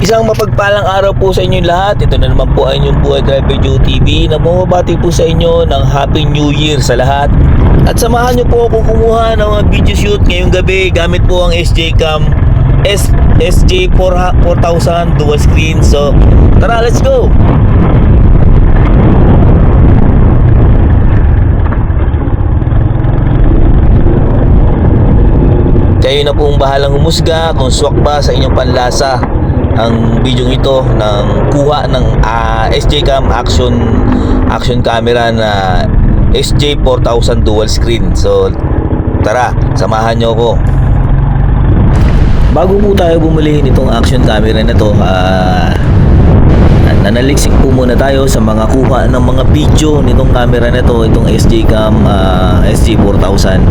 Isang mapagpalang araw po sa inyo lahat. Ito na naman po ang inyong Buhay Driver Joe TV na bumabati po sa inyo ng Happy New Year sa lahat. At samahan niyo po ako kumuha ng mga video shoot ngayong gabi gamit po ang SJ Cam S SJ 4 4000 dual screen. So, tara, let's go! Kayo na pong bahalang humusga kung swak ba sa inyong panlasa ang video ito ng kuha ng ah, SJ Cam action action camera na SJ 4000 dual screen. So tara, samahan niyo ako. Bago po tayo bumili nitong action camera na to, ah nanaliksik po muna tayo sa mga kuha ng mga video nitong camera na to, itong SJ Cam ah, SJ 4000.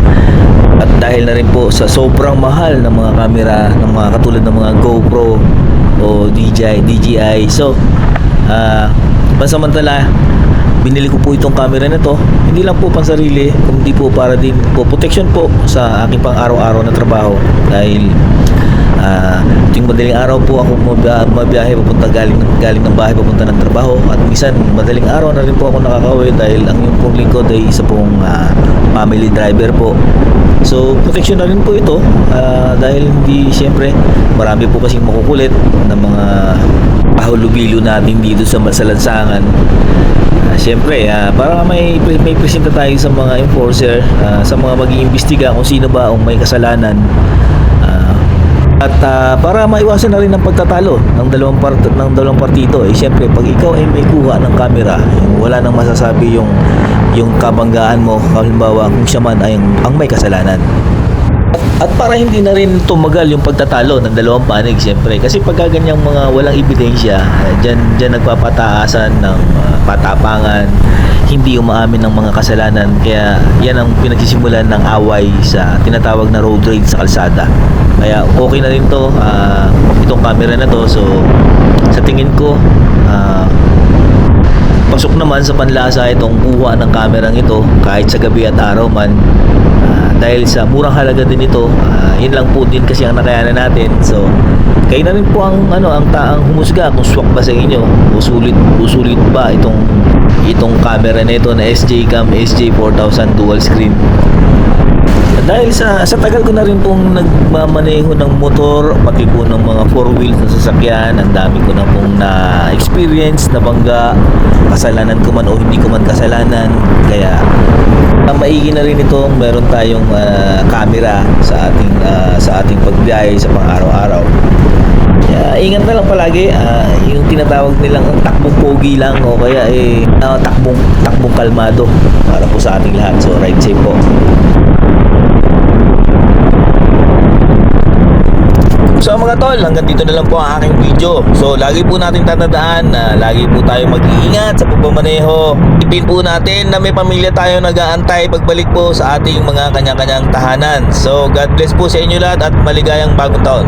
At dahil na rin po sa sobrang mahal ng mga camera ng mga katulad ng mga GoPro o DJI, DJI. So, ah pansamantala binili ko po itong camera na to hindi lang po pang sarili kundi po para din po protection po sa aking pang araw-araw na trabaho dahil Ah, tuwing madaling araw po ako mabiyahe, papunta galing galing ng bahay papunta ng trabaho at minsan madaling araw na rin po ako nakakauwi dahil ang yung pong lingkod ay isa pong ah, family driver po. So protection na rin po ito ah, dahil hindi siyempre marami po kasing makukulit ng mga pahulubilo natin dito sa, sa lansangan. Ah, Siyempre, ah, para may may presenta tayo sa mga enforcer, ah, sa mga mag-iimbestiga kung sino ba ang may kasalanan. At ah, para maiwasan na rin ang pagtatalo ng dalawang part ng dalawang partido, eh siyempre pag ikaw ay may kuha ng camera, wala nang masasabi yung yung kabanggaan mo, halimbawa kung siya man ay ang, may kasalanan. At, para hindi na rin tumagal yung pagtatalo ng dalawang panig siyempre kasi pag ganyang mga walang ebidensya eh, dyan, dyan nagpapataasan ng ah, patapangan hindi umaamin ng mga kasalanan. Kaya yan ang pinagsisimulan ng away sa tinatawag na road rage sa kalsada kaya okay na rin to ah, itong camera na to. So sa tingin ko ah, pasok naman sa panlasa itong kuha ng kamerang ito kahit sa gabi at araw man. Ah, dahil sa murang halaga din ito ah, yun lang po din kasi ang nakayanan natin. So kayo na rin po ang ano ang taang humusga kung swak ba sa inyo usulit usulit ba itong itong camera na ito na SJ Cam SJ 4000 dual screen dahil sa sa tagal ko na rin pong nagmamaneho ng motor pati po ng mga four wheels na sasakyan ang dami ko na pong na experience na bangga kasalanan ko man o hindi ko man kasalanan. Kaya ang maigi na rin itong meron tayong ah, camera sa ating ah, sa ating pagbiyahe sa pang-araw-araw. Kaya ingat na lang palagi ah, yung tinatawag nilang ang takbong pogi lang o kaya eh ah, takbong takbong kalmado para po sa ating lahat. So ride safe po So mga tol, hanggang dito na lang po ang aking video. So lagi po natin tatandaan na lagi po tayo mag-iingat sa pagmamaneho. Ipin po natin na may pamilya tayo nag-aantay pagbalik po sa ating mga kanya-kanyang tahanan. So God bless po sa inyo lahat at maligayang bagong taon.